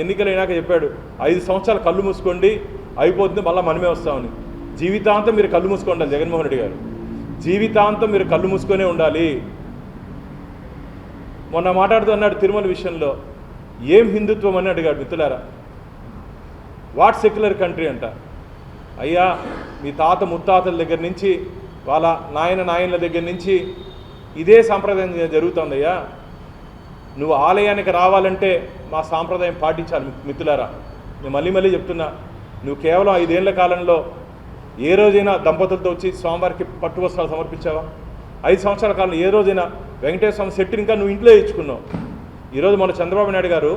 ఎన్నికలైనాక చెప్పాడు ఐదు సంవత్సరాలు కళ్ళు మూసుకోండి అయిపోతుంది మళ్ళీ మనమే వస్తామని. జీవితాంతం మీరు కళ్ళు మూసుకోండి జగన్మోహన్ రెడ్డి గారు. జీవితాంతం మీరు కళ్ళు మూసుకొనే ఉండాలి. మొన్న మాట్లాడుతూ అన్నాడు తిరుమల విషయంలో ఏం హిందుత్వం? అని అడిగాడు మిత్రులారా. వాట్ సెక్యులర్ కంట్రీ అంట. అయ్యా మీ తాత ముత్తాతల దగ్గర నుంచి వాళ్ళ నాయన నాయనల దగ్గర నుంచి ఇదే సాంప్రదాయం జరుగుతుందయ్యా. నువ్వు ఆలయానికి రావాలంటే మా సాంప్రదాయం పాటించాలి మిత్రులారా. నేను మళ్ళీ మళ్ళీ చెప్తున్నా నువ్వు కేవలం ఐదేళ్ళ కాలంలో ఏ రోజైనా దంపతులతో వచ్చి స్వామివారికి పట్టు వస్త్రాలు సమర్పించావా? ఐదు సంవత్సరాల కాలంలో ఏ రోజైనా వెంకటేశ్వర స్వామి సెట్టిని ఇంకా నువ్వు ఇంట్లో ఇచ్చుకున్నావు ఈరోజు మన చంద్రబాబు నాయుడు గారు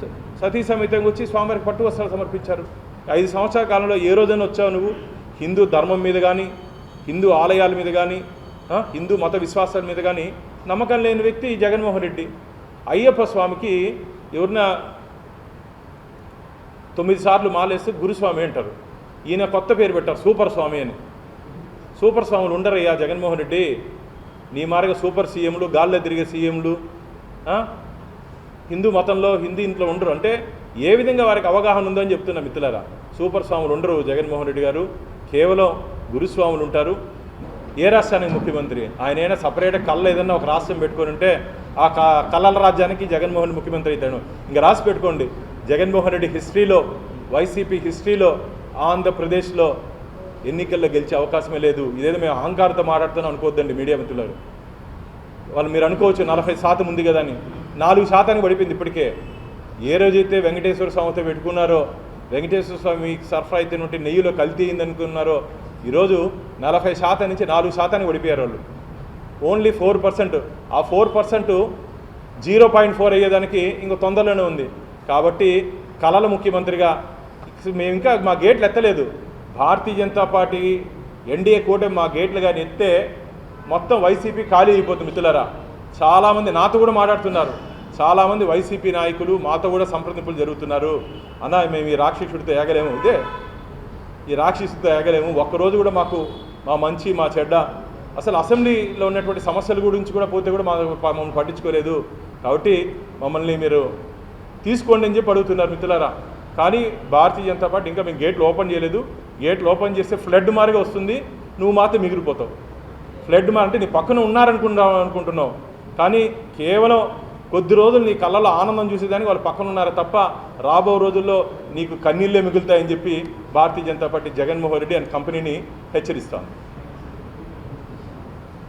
స- సతీ సమేతంగా వచ్చి స్వామివారికి పట్టు వస్త్రాలు సమర్పించారు. ఐదు సంవత్సరాల కాలంలో ఏ రోజైనా వచ్చావు నువ్వు? హిందూ ధర్మం మీద కానీ హిందూ ఆలయాల మీద కానీ హిందూ మత విశ్వాసాల మీద కానీ నమ్మకం లేని వ్యక్తి జగన్మోహన్ రెడ్డి. అయ్యప్ప స్వామికి ఎవరినా తొమ్మిది సార్లు మాలేస్తే గురుస్వామి అంటారు. ఈయన కొత్త పేరు పెట్టారు సూపర్ స్వామి అని. సూపర్ స్వాములు ఉండరయ్యా జగన్మోహన్ రెడ్డి. నీ మార్గ సూపర్ సీఎంలు గాల్లో తిరిగే సీఎంలు హిందూ మతంలో హిందీ ఇంట్లో ఉండరు. అంటే ఏ విధంగా వారికి అవగాహన ఉందో అని చెప్తున్నా మిత్రులారా. సూపర్ స్వాములు ఉండరు జగన్మోహన్ రెడ్డి గారు. కేవలం గురుస్వాములు ఉంటారు. ఏ రాష్ట్రానికి ముఖ్యమంత్రి? ఆయన అయినా సపరేట్ కళ్ళ ఏదన్నా ఒక రాష్ట్రం పెట్టుకుని ఉంటే ఆ క- కళ్ళల రాజ్యానికి జగన్మోహన్ ముఖ్యమంత్రి అవుతాడు. ఇంకా రాసి పెట్టుకోండి. జగన్మోహన్ రెడ్డి హిస్టరీలో వైసీపీ హిస్టరీలో ఆంధ్రప్రదేశ్లో ఎన్నికల్లో గెలిచే అవకాశమే లేదు. ఇదేదో మేము అహంకారంతో మాట్లాడుతున్నాం అనుకోవద్దండి మీడియా మిత్రులు వాళ్ళు మీరు అనుకోవచ్చు నలభై శాతం ఉంది కదా అని. నాలుగు శాతానికి పడిపోయింది ఇప్పటికే. ఏ రోజైతే వెంకటేశ్వర స్వామితో పెట్టుకున్నారో వెంకటేశ్వర స్వామి సరఫరా అయితే నుండి నెయ్యిలో కల్తీ అయింది అనుకున్నారో ఈరోజు నలభై శాతం నుంచి నాలుగు శాతానికి ఓడిపోయారు వాళ్ళు. Only four percent. ఆ four percent zero point four అయ్యేదానికి ఇంకో తొందరలోనే ఉంది. కాబట్టి కళల ముఖ్యమంత్రిగా మేము ఇంకా మా గేట్లు ఎత్తలేదు. భారతీయ జనతా పార్టీ ఎన్డీఏ కూటమి మా గేట్లు కానీ ఎత్తే మొత్తం వైసీపీ ఖాళీ అయిపోతుంది మిత్రులరా. చాలామంది నాతో కూడా మాట్లాడుతున్నారు. చాలామంది వైసీపీ నాయకులు మాతో కూడా సంప్రదింపులు జరుగుతున్నారు. అన్న మేము ఈ రాక్షసుడితో ఏగలేము. ఇదే ఈ రాక్షసుడితో ఏగలేము ఒక్కరోజు కూడా మాకు మా మంచి మా చెడ్డ అసలు అసెంబ్లీలో ఉన్నటువంటి సమస్యల గురించి కూడా పోతే కూడా మా మమ్మల్ని పట్టించుకోలేదు. కాబట్టి మమ్మల్ని మీరు తీసుకోండి అని చెప్పి అడుగుతున్నారు మిత్రులారా. కానీ భారతీయ జనతా పార్టీ ఇంకా మేము గేట్లు ఓపెన్ చేయలేదు. గేట్లు ఓపెన్ చేస్తే ఫ్లడ్ మారిగా వస్తుంది. నువ్వు మాత్రం మిగిలిపోతావు. ఫ్లడ్ మా అంటే నీ పక్కన ఉన్నారనుకుంటా అనుకుంటున్నావు. కానీ కేవలం కొద్ది రోజులు నీ కళ్ళలో ఆనందం చూసేదానికి వాళ్ళు పక్కన ఉన్నారు తప్ప రాబో రోజుల్లో నీకు కన్నీళ్ళే మిగులుతాయని చెప్పి భారతీయ జనతా పార్టీ జగన్మోహన్ రెడ్డి అండ్ కంపెనీని హెచ్చరిస్తాను.